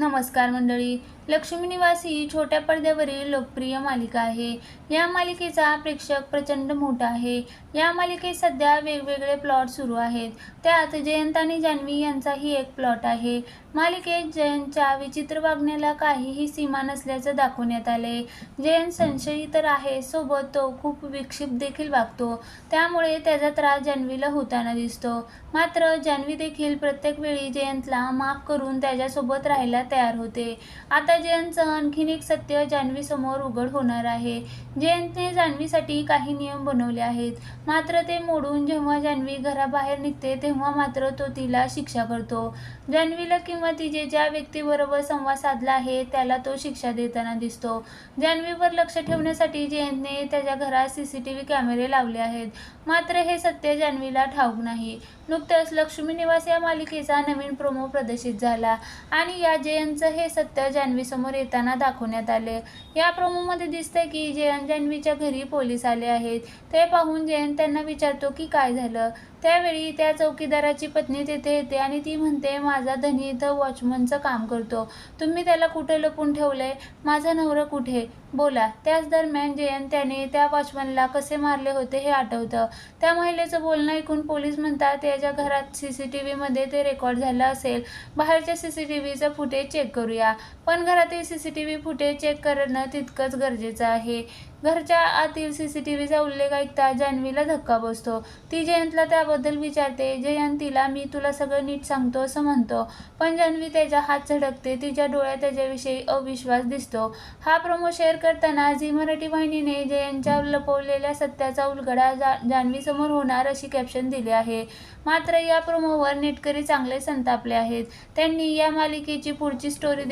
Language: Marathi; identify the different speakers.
Speaker 1: नमस्कार मंडळी. लक्ष्मी निवासी ही छोट्या पडद्यावरील लोकप्रिय मालिका आहे. या मालिकेचा प्रेक्षक प्रचंड मोठा आहे. या मालिकेत सध्या वेगवेगळे प्लॉट सुरू आहेत. त्यात जयंत आणि जान्हवी यांचाही एक प्लॉट आहे. मालिकेत जयंतच्या विचित्र वागण्याला काहीही सीमा नसल्याचं दाखवण्यात आले जयंत संशयी तर आहे सोबत तो खूप विक्षिप्त देखील वागतो. त्यामुळे त्याचा त्रास जान्हवीला होताना दिसतो. मात्र जान्हवी देखील प्रत्येक वेळी जयंतला माफ करून त्याच्यासोबत राहायला तयार होते. आता जयंतचं आणखीन एक सत्य जान्हवी समोर उघड होणार आहे. जयंतने जान्हवीसाठी काही नियम बनवले आहेत. मात्र ते मोडून जेव्हा जान्हवी घराबाहेर निघते तेव्हा मात्र तो तिला शिक्षा करतो. जान्हवीला किंवा तिचे ज्या व्यक्तीबरोबर संवाद साधला आहे त्याला तो शिक्षा देताना दिसतो. जान्हवीवर लक्ष ठेवण्यासाठी जयंतने त्याच्या घरात सी सी टी व्ही कॅमेरे लावले आहेत. मात्र हे सत्य जान्हवीला ठाऊक नाही. नुकतंच लक्ष्मी निवास या मालिकेचा नवीन प्रोमो प्रदर्शित झाला. आणि या जयंतचं हे सत्य समोर येताना दाखवण्यात आले. या प्रोमोमध्ये दिसतंय की जयंत जान्हवीच्या घरी पोलीस आले आहेत. ते पाहून जयंत त्यांना विचारतो की काय झालं? त्यावेळी त्या चौकीदाराची पत्नी तेथे येते आणि ती म्हणते माझा धनी इथं वॉचमनचं काम करतो. तुम्ही त्याला कुठे लपून ठेवलंय? माझा नवरा कुठे? बोला. त्याच दरम्यान जयंत त्याने त्या वॉचमनला कसे मारले होते हे आठवतं. त्या महिलेचं बोलणं ऐकून पोलीस म्हणतात त्याच्या घरात सी सी टी व्हीमध्ये ते रेकॉर्ड झालं असेल. बाहेरच्या सी सी टी व्हीचं फुटेज चेक करूया. पण घरातील C C T V footage check करणं तितकंच गरजेचं आहे. घरच्या आतील सी सी टी व्हीचा उल्लेख ऐकता जान्हवीला धक्का बसतो. ती जयंतला त्याबद्दल विचारते जयंतीला मी तुला सगळं नीट सांगतो असं म्हणतो पण जान्हवी त्याच्या हात झटकते तिच्या डोळ्यात त्याच्याविषयी अविश्वास दिसतो. हा प्रोमो शेअर करताना झी मराठी वाहिनीने जयंतच्या लपवलेल्या सत्याचा उलगडा जा जान्हवीसमोर होणार अशी कॅप्शन दिली आहे. मात्र या प्रोमोवर नेटकरी चांगले संतापले आहेत. त्यांनी या मालिकेची पुढची स्टोरी